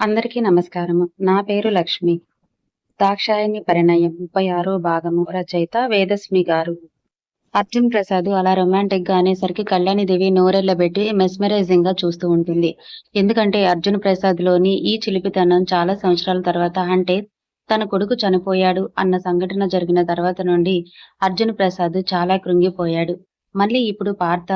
అందరికీ నమస్కారము. నా పేరు లక్ష్మి. దాక్షాయణి పరిణయం ముప్పై ఆరో భాగము రచయిత వేదస్మి గారు. అర్జున్ ప్రసాద్ అలా రొమాంటిక్గా అనేసరికి కళ్యాణి దేవి నోరెళ్ళబెట్టి మెస్మరైజింగ్గా చూస్తూ ఉంటుంది. ఎందుకంటే అర్జున్ ప్రసాద్లోని ఈ చిలిపితనం చాలా సంవత్సరాల తర్వాత అంటే తన కొడుకు చనిపోయాడు అన్న సంఘటన జరిగిన తర్వాత నుండి అర్జున్ ప్రసాద్ చాలా కృంగిపోయాడు. మళ్ళీ ఇప్పుడు పార్థ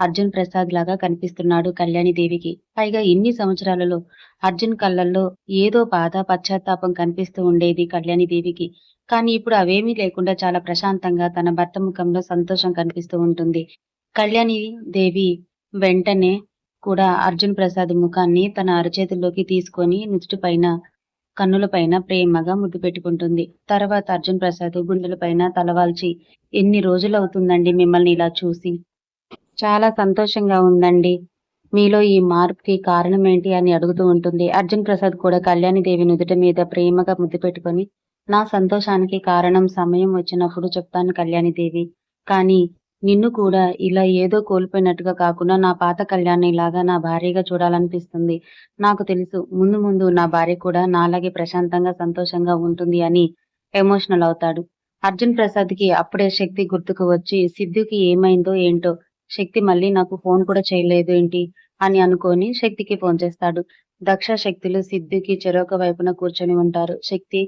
అర్జున్ ప్రసాద్ లాగా కనిపిస్తున్నాడు కళ్యాణిదేవికి పైగా ఇన్ని సంవత్సరాలలో అర్జున్ కళ్ళల్లో ఏదో బాధ పశ్చాత్తాపం కనిపిస్తూ ఉండేది కళ్యాణిదేవికి కానీ ఇప్పుడు అవేమీ లేకుండా చాలా ప్రశాంతంగా తన భర్త ముఖంలో సంతోషం కనిపిస్తూ ఉంటుంది. కళ్యాణి దేవి వెంటనే కూడా అర్జున్ ప్రసాద్ ముఖాన్ని తన అరచేతుల్లోకి తీసుకొని నుదుటి పైన కన్నుల పైన ప్రేమగా ముద్దు పెట్టుకుంటుంది. తర్వాత అర్జున్ ప్రసాద్ గుండెల పైన తలవాల్చి ఎన్ని రోజులు అవుతుందండి మిమ్మల్ని ఇలా చూసి? చాలా సంతోషంగా ఉందండి. మీలో ఈ మార్పుకి కారణం ఏంటి అని అడుగుతూ ఉంటుంది. అర్జున్ ప్రసాద్ కూడా కళ్యాణి దేవి నుదుట మీద ప్రేమగా ముద్దు పెట్టుకొని నా సంతోషానికి కారణం సమయం వచ్చినప్పుడు చెప్తాను కళ్యాణి దేవి. కానీ నిన్ను కూడా ఇలా ఏదో కోల్పోయినట్టుగా కాకుండా నా పాత కళ్యాణి లాగా నా భార్యగా చూడాలనిపిస్తుంది. నాకు తెలుసు ముందు ముందు నా భార్య కూడా నాలాగే ప్రశాంతంగా సంతోషంగా ఉంటుంది అని ఎమోషనల్ అవుతాడు. అర్జున్ ప్రసాద్కి అప్పుడే శక్తి గుర్తుకు వచ్చి సిద్ధుకి ఏమైందో ఏంటో శక్తి మళ్ళీ నాకు ఫోన్ కూడా చేయలేదు ఏంటి అని అనుకొని శక్తికి ఫోన్ చేస్తాడు. దక్ష శక్తులు సిద్ధుకి చెరొక వైపున కూర్చొని ఉంటారు. శక్తి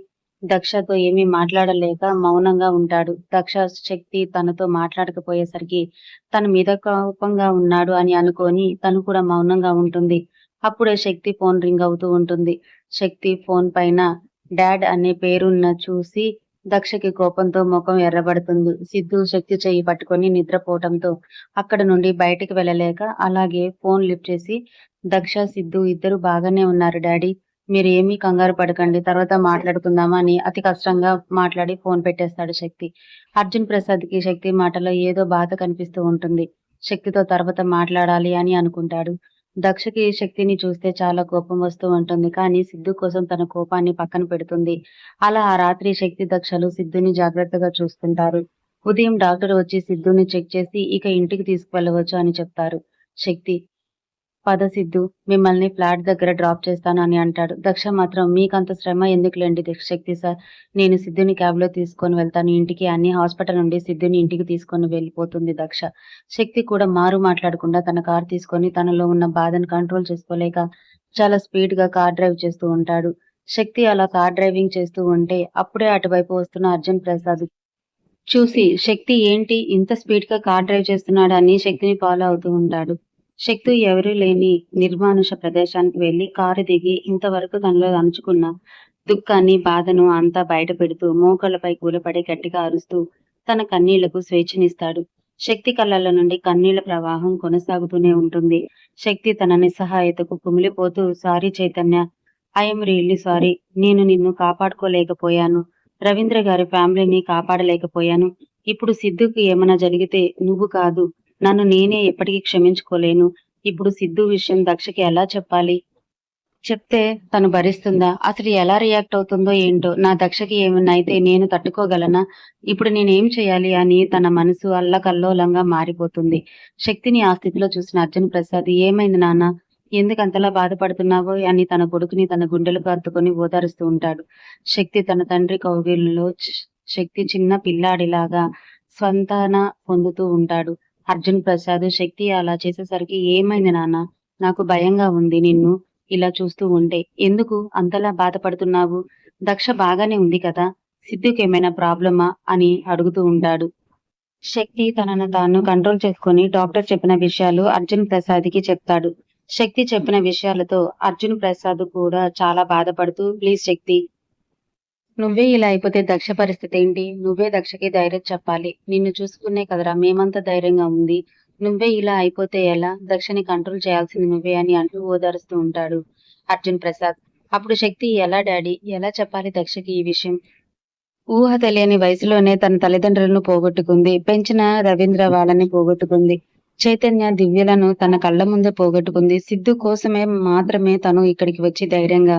దక్షతో ఏమీ మాట్లాడలేక మౌనంగా ఉంటాడు. దక్ష శక్తి తనతో మాట్లాడకపోయేసరికి తన మీద కోపంగా ఉన్నాడు అని అనుకొని తను కూడా మౌనంగా ఉంటుంది. అప్పుడే శక్తి ఫోన్ రింగ్ అవుతూ ఉంటుంది. శక్తి ఫోన్ పైన డాడ్ అనే పేరున్న చూసి దక్షకి కోపంతో ముఖం ఎర్రబడుతుంది. సిద్ధు శక్తి చేయి పట్టుకొని నిద్రపోవటంతో అక్కడ నుండి బయటికి వెళ్ళలేక అలాగే ఫోన్ లిఫ్ట్ చేసి దక్ష సిద్ధు ఇద్దరు బాగానే ఉన్నారు డాడీ. మీరు ఏమీ కంగారు పడకండి. తర్వాత మాట్లాడుకుందామా అని అతి కష్టంగా మాట్లాడి ఫోన్ పెట్టేస్తాడు శక్తి. అర్జున్ ప్రసాద్కి శక్తి మాటలో ఏదో బాధ కనిపిస్తూ ఉంటుంది. శక్తితో తర్వాత మాట్లాడాలి అని అనుకుంటాడు. దక్షకి శక్తిని చూస్తే చాలా కోపం వస్తూ ఉంటుంది. కానీ సిద్ధు కోసం తన కోపాన్ని పక్కన పెడుతుంది. అలా ఆ రాత్రి శక్తి దక్షలు సిద్ధుని జాగ్రత్తగా చూస్తుంటారు. ఉదయం డాక్టర్ వచ్చి సిద్ధుని చెక్ చేసి ఇక ఇంటికి తీసుకువెళ్ళవచ్చు అని చెప్తారు. శక్తి పద సిద్ధు మిమ్మల్ని ఫ్లాట్ దగ్గర డ్రాప్ చేస్తాను అని అంటాడు. దక్ష మాత్రం మీకంత శ్రమ ఎందుకులేండి దిక్- శక్తి సార్? నేను సిద్ధుని క్యాబ్లో తీసుకొని వెళ్తాను. ఇంటికి అన్ని హాస్పిటల్ నుండి సిద్ధుని ఇంటికి తీసుకొని వెళ్ళిపోతుంది దక్ష. శక్తి కూడా మారు మాట్లాడకుండా తన కార్ తీసుకొని తనలో ఉన్న బాధను కంట్రోల్ చేసుకోలేక చాలా స్పీడ్గా కార్ డ్రైవ్ చేస్తూ ఉంటాడు. శక్తి అలా కార్ డ్రైవింగ్ చేస్తూ ఉంటే అప్పుడే అటువైపు వస్తున్న అర్జున్ ప్రసాద్ చూసి శక్తి ఏంటి? ఇంత స్పీడ్గా కార్ డ్రైవ్ చేస్తున్నాడు అని శక్తిని ఫాలో అవుతూ ఉంటాడు. శక్తి ఎవరూ లేని నిర్మానుష ప్రదేశానికి వెళ్ళి కారు దిగి ఇంతవరకు తనలో అణుచుకున్న దుఃఖాన్ని బాధను అంతా బయట పెడుతూ మోకాళ్ళపై కూలపడి గట్టిగా అరుస్తూ తన కన్నీళ్ళకు స్వేచ్ఛనిస్తాడు. శక్తి కళ్ళల నుండి కన్నీళ్ళ ప్రవాహం కొనసాగుతూనే ఉంటుంది. శక్తి తన నిస్సహాయతకు కుమిలిపోతూ sorry Chaitanya I'm really sorry. నేను నిన్ను కాపాడుకోలేకపోయాను. రవీంద్ర గారి ఫ్యామిలీని కాపాడలేకపోయాను. ఇప్పుడు సిద్ధుకి ఏమైనా జరిగితే నువ్వు కాదు. నన్ను నేనే ఎప్పటికీ క్షమించుకోలేను. ఇప్పుడు సిద్ధు విషయం దక్షకి ఎలా చెప్పాలి? చెప్తే తను భరిస్తుందా? అసలు ఎలా రియాక్ట్ అవుతుందో ఏంటో? నా దక్షకి ఏమన్నా అయితే నేను తట్టుకోగలనా? ఇప్పుడు నేనేం చేయాలి అని తన మనసు అల్లకల్లోలంగా మారిపోతుంది. శక్తిని ఆ స్థితిలో చూసిన అర్జున్ ప్రసాద్ ఏమైంది నాన్న? ఎందుకు అంతలా బాధపడుతున్నావో? అని తన కొడుకుని తన గుండెలకు అద్దుకొని ఓదారుస్తూ ఉంటాడు. శక్తి తన తండ్రి కౌగిలిలో శక్తి చిన్న పిల్లాడిలాగా స్వంతాన పొందుతూ ఉంటాడు. అర్జున్ ప్రసాద్ శక్తి అలా చేసేసరికి ఏమైంది నాన్న? నాకు భయంగా ఉంది నిన్ను ఇలా చూస్తూ ఉంటే. ఎందుకు? అంతలా బాధపడుతున్నావు? దక్ష బాగానే ఉంది కదా? సిద్ధుకి ఏమైనా ప్రాబ్లమా? అని అడుగుతూ ఉంటాడు. శక్తి తనను తాను కంట్రోల్ చేసుకొని డాక్టర్ చెప్పిన విషయాలు అర్జున్ ప్రసాద్కి చెప్తాడు. శక్తి చెప్పిన విషయాలతో అర్జున్ ప్రసాద్ కూడా చాలా బాధపడుతూ ప్లీజ్ శక్తి నువ్వే ఇలా అయిపోతే దక్ష పరిస్థితి ఏంటి? నువ్వే దక్షకి ధైర్యం చెప్పాలి. నిన్ను చూసుకునే కదరా మేమంతా ధైర్యంగా ఉంది. నువ్వే ఇలా అయిపోతే ఎలా? దక్షని కంట్రోల్ చేయాల్సింది నువ్వే అని అంటూ ఓదారుస్తూ ఉంటాడు అర్జున్ ప్రసాద్. అప్పుడు శక్తి ఎలా డాడీ? ఎలా చెప్పాలి దక్షకి ఈ విషయం? ఊహ తెలియని వయసులోనే తన తల్లిదండ్రులను పోగొట్టుకుంది. పెంచిన రవీంద్ర వాళ్ళని పోగొట్టుకుంది. చైతన్య దివ్యలను తన కళ్ళ ముందే పోగొట్టుకుంది. సిద్ధు కోసమే మాత్రమే తను ఇక్కడికి వచ్చి ధైర్యంగా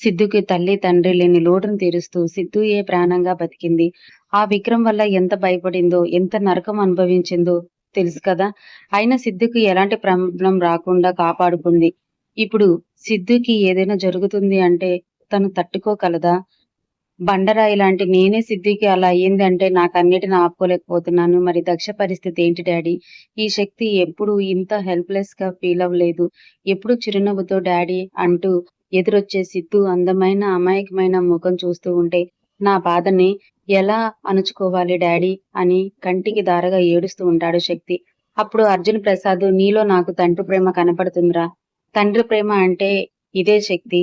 సిద్ధుకి తల్లి తండ్రి లేని లోటును తీరుస్తూ సిద్ధు ఏ ప్రాణంగా బతికింది? ఆ విక్రమ్ వల్ల ఎంత భయపడిందో ఎంత నరకం అనుభవించిందో తెలుసు కదా. అయినా సిద్ధుకి ఎలాంటి ప్రాబ్లం రాకుండా కాపాడుకుంది. ఇప్పుడు సిద్ధుకి ఏదైనా జరుగుతుంది అంటే తను తట్టుకోగలదా? బండరాయి లాంటి నేనే సిద్ధికి అలా అయ్యింది అంటే నాకు అన్నిటిని ఆపుకోలేకపోతున్నాను. మరి దక్ష పరిస్థితి ఏంటి డాడీ? ఈ శక్తి ఎప్పుడు ఇంత హెల్ప్లెస్గా ఫీల్ అవ్వలేదు. ఎప్పుడు చిరునవ్వుతో డాడీ అంటూ ఎదురొచ్చే సిద్ధు అందమైన అమాయకమైన ముఖం చూస్తూ ఉంటే నా బాధని ఎలా అణుచుకోవాలి డాడీ? అని కంటికి దారగా ఏడుస్తూ ఉంటాడు శక్తి. అప్పుడు అర్జున్ ప్రసాద్ నీలో నాకు తండ్రి ప్రేమ కనపడుతుందిరా. తండ్రి ప్రేమ అంటే ఇదే శక్తి.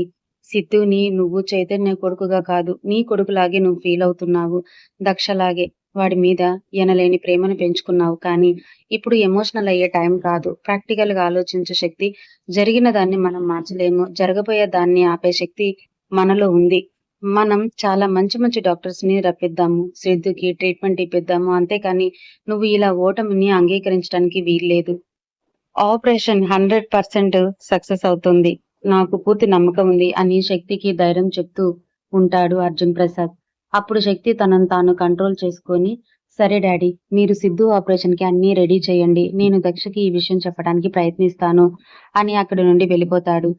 సిద్ధుని నువ్వు చైతన్య కొడుకుగా కాదు నీ కొడుకులాగే నువ్వు ఫీల్ అవుతున్నావు. దక్షలాగే. వాడి మీద ఎనలేని ప్రేమను పెంచుకున్నావు. కానీ ఇప్పుడు ఎమోషనల్ అయ్యే టైం కాదు ప్రాక్టికల్గా ఆలోచించే శక్తి జరిగిన దాన్ని మనం మార్చలేము. జరగబోయే దాన్ని ఆపే శక్తి మనలో ఉంది. మనం చాలా మంచి మంచి డాక్టర్స్ని రప్పిద్దాము. సిద్ధుకి ట్రీట్మెంట్ ఇప్పిద్దాము. అంతేకాని నువ్వు ఇలా ఓటమిని అంగీకరించడానికి వీల్లేదు. ఆపరేషన్ హండ్రెడ్ పర్సెంట్ సక్సెస్ అవుతుంది. నాకు పూర్తి నమ్మకం ఉంది అని శక్తికి ధైర్యం చెప్తూ ఉంటాడు అర్జున్ ప్రసాద్. అప్పుడు శక్తి తనను తాను కంట్రోల్ చేసుకొని సరే డాడీ మీరు సిద్ధు ఆపరేషన్కి అన్ని రెడీ చేయండి. నేను దక్షకి ఈ విషయం చెప్పడానికి ప్రయత్నిస్తాను అని అక్కడి నుండి వెళ్ళిపోతాడు.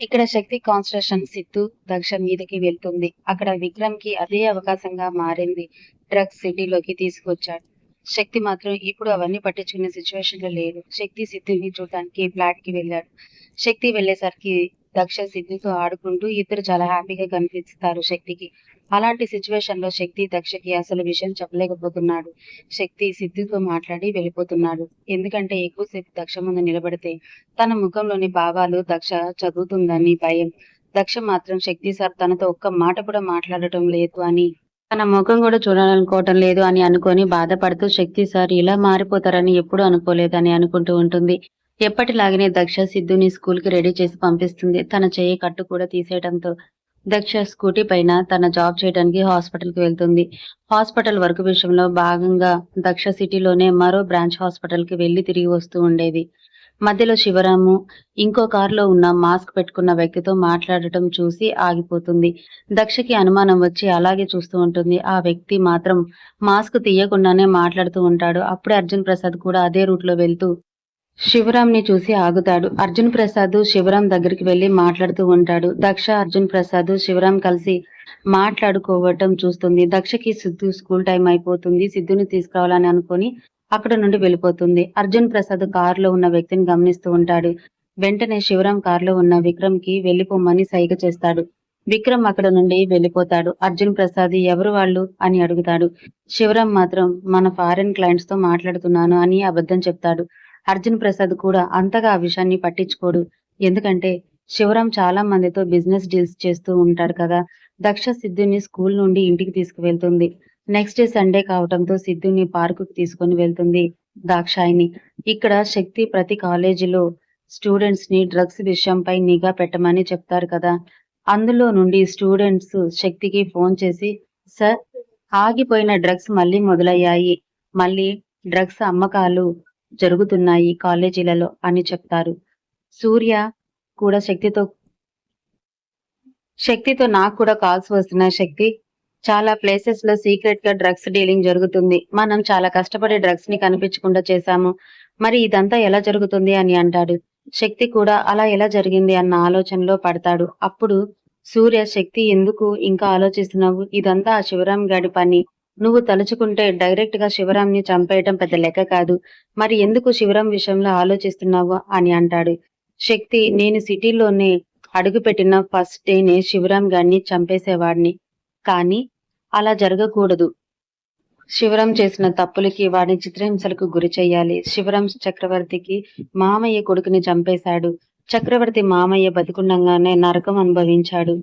ఇక్కడ శక్తి కాన్స్ట్రక్షన్ సిద్ధు దక్ష మీదకి వెళ్తుంది. అక్కడ విక్రమ్కి అదే అవకాశంగా మారింది. డ్రగ్స్ సిటీలోకి తీసుకొచ్చాడు. శక్తి మాత్రం ఇప్పుడు అవన్నీ పట్టించుకునే సిచ్యువేషన్లో లేదు. శక్తి సిద్ధుని చూడటానికి ఫ్లాట్కి వెళ్ళాడు. శక్తి వెళ్ళేసరికి దక్ష సిద్ధితో ఆడుకుంటూ ఇద్దరు చాలా హ్యాపీగా కనిపిస్తారు శక్తికి. అలాంటి సిచ్యువేషన్లో శక్తి దక్షకి అసలు విషయం చెప్పలేకపోతున్నాడు. శక్తి సిద్ధితో మాట్లాడి వెళ్ళిపోతున్నాడు. ఎందుకంటే ఎక్కువసేపు దక్ష ముందు నిలబడితే తన ముఖంలోని భావాలు దక్ష చదువుతుందని భయం. దక్ష మాత్రం శక్తి సార్ తనతో ఒక్క మాట కూడా మాట్లాడటం లేదు అని తన ముఖం కూడా చూడాలనుకోవటం లేదు అని అనుకొని బాధపడుతూ శక్తి సార్ ఇలా మారిపోతారని ఎప్పుడూ అనుకోలేదని అనుకుంటూ ఉంటుంది. ఎప్పటిలాగనే దక్ష సిద్ధుని స్కూల్కి రెడీ చేసి పంపిస్తుంది. తన చేయి కట్టు కూడా తీసేయడంతో దక్ష స్కూటీ పైన తన జాబ్ చేయడానికి హాస్పిటల్కి వెళ్తుంది. హాస్పిటల్ వర్క్ విషయంలో భాగంగా దక్ష సిటీలోనే మరో బ్రాంచ్ హాస్పిటల్కి వెళ్ళి తిరిగి వస్తూ ఉండేది. మధ్యలో శివరాము ఇంకో కారులో ఉన్న మాస్క్ పెట్టుకున్న వ్యక్తితో మాట్లాడటం చూసి ఆగిపోతుంది. దక్షకి అనుమానం వచ్చి అలాగే చూస్తూ ఉంటుంది. ఆ వ్యక్తి మాత్రం మాస్క్ తీయకుండానే మాట్లాడుతూ ఉంటాడు. అప్పుడే అర్జున్ ప్రసాద్ కూడా అదే రూట్లో వెళ్తూ శివరామ్ని చూసి ఆగుతాడు. అర్జున్ ప్రసాద్ శివరాం దగ్గరికి వెళ్ళి మాట్లాడుతూ ఉంటాడు. దక్ష అర్జున్ ప్రసాద్ శివరాం కలిసి మాట్లాడుకోవటం చూస్తుంది. దక్షకి సిద్ధు స్కూల్ టైం అయిపోతుంది. సిద్ధుని తీసుకురావాలని అనుకొని అక్కడ నుండి వెళ్ళిపోతుంది. అర్జున్ ప్రసాద్ కారులో ఉన్న వ్యక్తిని గమనిస్తూ ఉంటాడు. వెంటనే శివరాం కారులో ఉన్న విక్రమ్కి వెళ్ళిపోమ్మని సైగ చేస్తాడు. విక్రమ్ అక్కడ నుండి వెళ్ళిపోతాడు. అర్జున్ ప్రసాద్ ఎవరు వాళ్ళు? అని అడుగుతాడు. శివరాం మాత్రం మన ఫారెన్ క్లయింట్స్తో మాట్లాడుతున్నాను అని అబద్ధం చెప్తాడు. అర్జున్ ప్రసాద్ కూడా అంతగా ఆ విషయాన్ని పట్టించుకోడు. ఎందుకంటే శివరాం చాలా మందితో బిజినెస్ డీల్స్ చేస్తూ ఉంటాడు కదా. దక్ష సిద్ధుని స్కూల్ నుండి ఇంటికి తీసుకువెళ్తుంది. నెక్స్ట్ డే సండే కావటంతో సిద్ధుని పార్కు తీసుకొని వెళ్తుంది దాక్షాయిని ఇక్కడ శక్తి ప్రతి కాలేజీలో స్టూడెంట్స్ని డ్రగ్స్ విషయంపై నిఘా పెట్టమని చెప్తారు కదా. అందులో నుండి స్టూడెంట్స్ శక్తికి ఫోన్ చేసి సార్ ఆగిపోయిన డ్రగ్స్ మళ్ళీ మొదలయ్యాయి. మళ్ళీ డ్రగ్స్ అమ్మకాలు జరుగుతున్నాయి కాలేజీలలో అని చెప్తారు. సూర్య కూడా శక్తితో శక్తితో నాకు కూడా కాల్స్ వస్తున్నాయి శక్తి. చాలా ప్లేసెస్లో సీక్రెట్గా డ్రగ్స్ డీలింగ్ జరుగుతుంది. మనం చాలా కష్టపడి డ్రగ్స్ని కనిపించకుండా చేశాము. మరి ఇదంతా ఎలా జరుగుతుంది అని అంటాడు. శక్తి కూడా అలా ఎలా జరిగింది అన్న ఆలోచనలో పడతాడు. అప్పుడు సూర్య శక్తి ఎందుకు ఇంకా ఆలోచిస్తున్నావు? ఇదంతా ఆ శివరాం గాడి పని. నువ్వు తలుచుకుంటే డైరెక్ట్గా శివరాం ని చంపేయటం పెద్ద లెక్క కాదు. మరి ఎందుకు శివరాం విషయంలో ఆలోచిస్తున్నావు అని అంటాడు. శక్తి నేను సిటీలోనే అడుగుపెట్టిన ఫస్ట్ డేనే శివరాం గారిని చంపేసేవాడిని. కానీ అలా జరగకూడదు. శివరాం చేసిన తప్పులకి వాడిని చిత్రహింసలకు గురి చెయ్యాలి. శివరాం చక్రవర్తికి మామయ్య కొడుకుని చంపేశాడు. చక్రవర్తి మామయ్య బతికుండగానే నరకం అనుభవించాడు.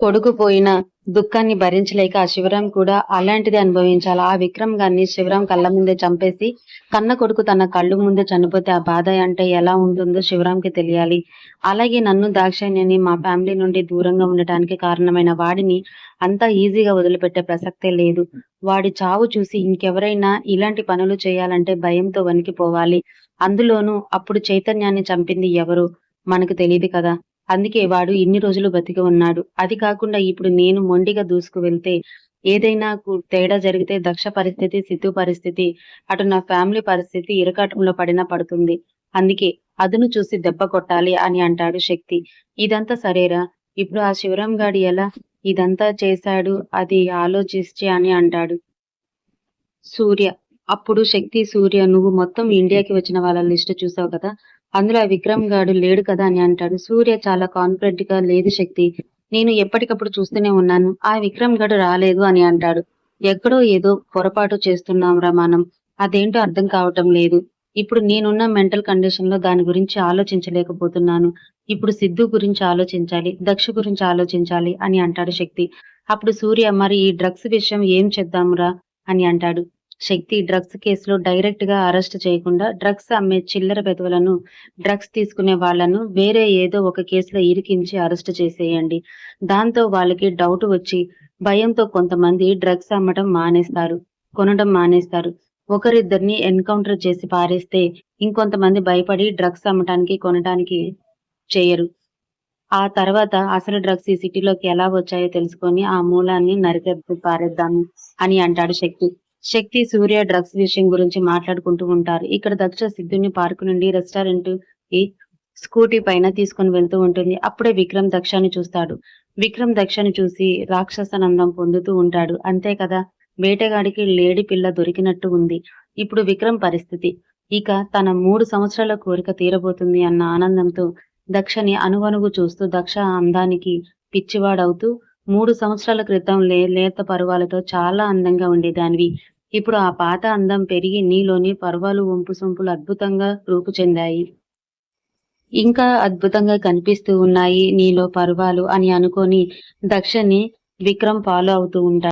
కొడుకు పోయిన దుఃఖాన్ని భరించలేక ఆ శివరాం కూడా అలాంటిది అనుభవించాలి. ఆ విక్రమ్ గారిని శివరాం కళ్ళ ముందే చంపేసి కన్న కొడుకు తన కళ్ళు ముందే చనిపోతే ఆ బాధ అంటే ఎలా ఉంటుందో శివరాంకి తెలియాలి. అలాగే నన్ను దాక్షాయణ్యని మా ఫ్యామిలీ నుండి దూరంగా ఉండటానికి కారణమైన వాడిని అంతా ఈజీగా వదిలిపెట్టే ప్రసక్తే లేదు. వాడి చావు చూసి ఇంకెవరైనా ఇలాంటి పనులు చేయాలంటే భయంతో వణికిపోవాలి. అందులోనూ అప్పుడు చైతన్యాన్ని చంపింది ఎవరు? మనకు తెలియదు కదా. అందుకే వాడు ఇన్ని రోజులు బతికి ఉన్నాడు. అది కాకుండా ఇప్పుడు నేను మొండిగా దూసుకు వెళ్తే ఏదైనా తేడా జరిగితే దక్ష పరిస్థితి సిద్ధు పరిస్థితి అటు నా ఫ్యామిలీ పరిస్థితి ఇరకాటంలో పడినా పడుతుంది. అందుకే అదును చూసి దెబ్బ కొట్టాలి అని అంటాడు శక్తి. ఇదంతా సరేరా? ఇప్పుడు ఆ శివరాం గాడి ఎలా? ఇదంతా చేశాడు? అది ఆలోచించి అని అంటాడు. సూర్య అప్పుడు శక్తి సూర్య నువ్వు మొత్తం ఇండియాకి వచ్చిన వాళ్ళ లిస్ట్ చూసావు కదా? అందులో ఆ విక్రమ్ గాడు లేడు కదా అని అంటాడు. సూర్య చాలా కాన్ఫిడెంట్గా లేదు శక్తి నేను ఎప్పటికప్పుడు చూస్తూనే ఉన్నాను. ఆ విక్రమ్ గాడు రాలేదు అని అంటాడు. ఎక్కడో ఏదో పొరపాటు చేస్తున్నాం రా మనం. అదేంటో అర్థం కావటం లేదు. ఇప్పుడు నేనున్న మెంటల్ కండిషన్లో దాని గురించి ఆలోచించలేకపోతున్నాను. ఇప్పుడు సిద్ధు గురించి ఆలోచించాలి దక్ష గురించి ఆలోచించాలి అని అంటాడు శక్తి. అప్పుడు సూర్య మరి ఈ డ్రగ్స్ విషయం ఏం చేద్దాంరా అని అంటాడు. శక్తి డ్రగ్స్ కేసులో డైరెక్ట్గా అరెస్ట్ చేయకుండా డ్రగ్స్ అమ్మే చిల్లర పెదవులను డ్రగ్స్ తీసుకునే వాళ్ళను వేరే ఏదో ఒక కేసులో ఇరికించి అరెస్ట్ చేసేయండి. దాంతో వాళ్ళకి డౌట్ వచ్చి భయంతో కొంతమంది డ్రగ్స్ అమ్మటం మానేస్తారు కొనడం మానేస్తారు. ఒకరిద్దరిని ఎన్కౌంటర్ చేసి పారేస్తే ఇంకొంతమంది భయపడి డ్రగ్స్ అమ్మటానికి కొనడానికి చేయరు. ఆ తర్వాత అసలు డ్రగ్స్ ఈ సిటీలోకి ఎలా వచ్చాయో తెలుసుకొని ఆ మూలాన్ని నరికెత్తి పారేద్దాము అని అంటాడు శక్తి. శక్తి సూర్య డ్రగ్స్ విషయం గురించి మాట్లాడుకుంటూ ఉంటారు. ఇక్కడ దక్ష సిద్ధుని పార్క్ నుండి రెస్టారెంట్కి స్కూటీ పైన తీసుకొని వెళ్తూ ఉంటుంది. అప్పుడే విక్రమ్ దక్షని చూస్తాడు. విక్రమ్ దక్షని చూసి రాక్షసనందం పొందుతూ ఉంటాడు. అంతే కదా? వేటగాడికి లేడి పిల్ల దొరికినట్టు ఉంది. ఇప్పుడు విక్రమ్ పరిస్థితి. ఇక తన మూడు సంవత్సరాల కోరిక తీరబోతుంది అన్న ఆనందంతో దక్షని అనువనుగు చూస్తూ దక్ష అందానికి పిచ్చివాడవుతూ మూడు సంవత్సరాల క్రితం లే లేత పరువాలతో చాలా అందంగా ఉండేదానివి. ఇప్పుడు ఆ పాత అందం పెరిగి నీలోని పర్వాలు వంపు సొంపులు అద్భుతంగా రూపు చెందాయి. ఇంకా అద్భుతంగా కనిపిస్తూ ఉన్నాయి నీలో పర్వాలు అని అనుకొని దక్షని విక్రమ్ ఫాలో అవుతూ ఉంటాడు.